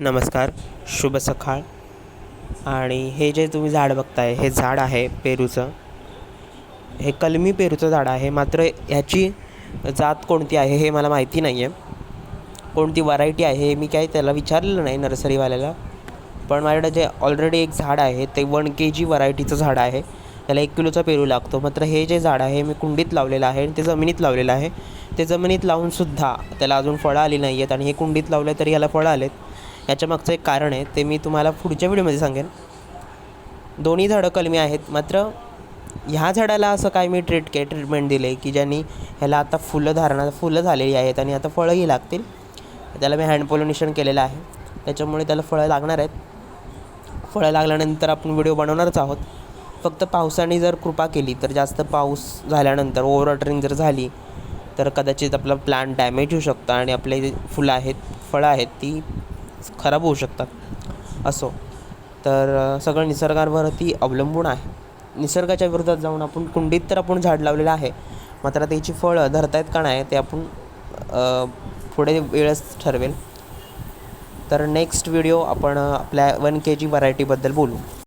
नमस्कार शुभ सकाळ. आणि हे जे तुम्ही झाड बघताय हे झाड आहे पेरूचं. हे कलमी पेरूचं झाड आहे मात्र ह्याची जात कोणती आहे हे मला माहिती नाही आहे कोणती व्हरायटी आहे हे मी काही त्याला विचारलेलं नाही नर्सरीवाल्याला. पण माझ्याकडे जे ऑलरेडी एक झाड आहे ते वन के जी व्हरायटीचं झाड आहे. त्याला एक किलोचा पेरू लागतो. मात्र हे जे झाड आहे मी कुंडीत लावलेलं आहे आणि ते जमिनीत लावलेलं आहे. ते जमिनीत लावूनसुद्धा त्याला अजून फळं आली नाही आहेत आणि हे कुंडीत लावलं तरी याला फळं आलेत. याच्या मागचं एक कारण आहे ते मी तुम्हाला पुढच्या व्हिडिओमध्ये सांगेन. दोन्ही झाडं कलमी आहेत मात्र ह्या झाडाला असं काय मी ट्रीट के ट्रीटमेंट दिले की ज्यांनी ह्याला आता फुलं धारणा फुलं झालेली आहेत आणि आता फळंही लागतील. त्याला मी हँड पोलिनेशन केलेलं आहे. त्याच्यामुळे त्याला फळं लागणार आहेत. फळं लागल्यानंतर आपण व्हिडिओ बनवणारच आहोत. फक्त पावसाने जर कृपा केली तर जास्त पाऊस झाल्यानंतर ओव्हरवॉटरिंग जर झाली तर कदाचित आपला प्लांट डॅमेज होऊ शकतं आणि आपले जे फुलं आहेत फळं आहेत ती खराब होऊ शकतात. असो. तर सगळं निसर्गावरती अवलंबून आहे. निसर्गाच्या विरोधात जाऊन आपण कुंडीत तर आपण झाड लावलेलं आहे. मात्र त्याची फळं धरतायत का नाही ते आपण पुढे वेळच ठरवेल. तर नेक्स्ट व्हिडिओ आपण आपल्या वन के जी व्हरायटीबद्दल बोलू.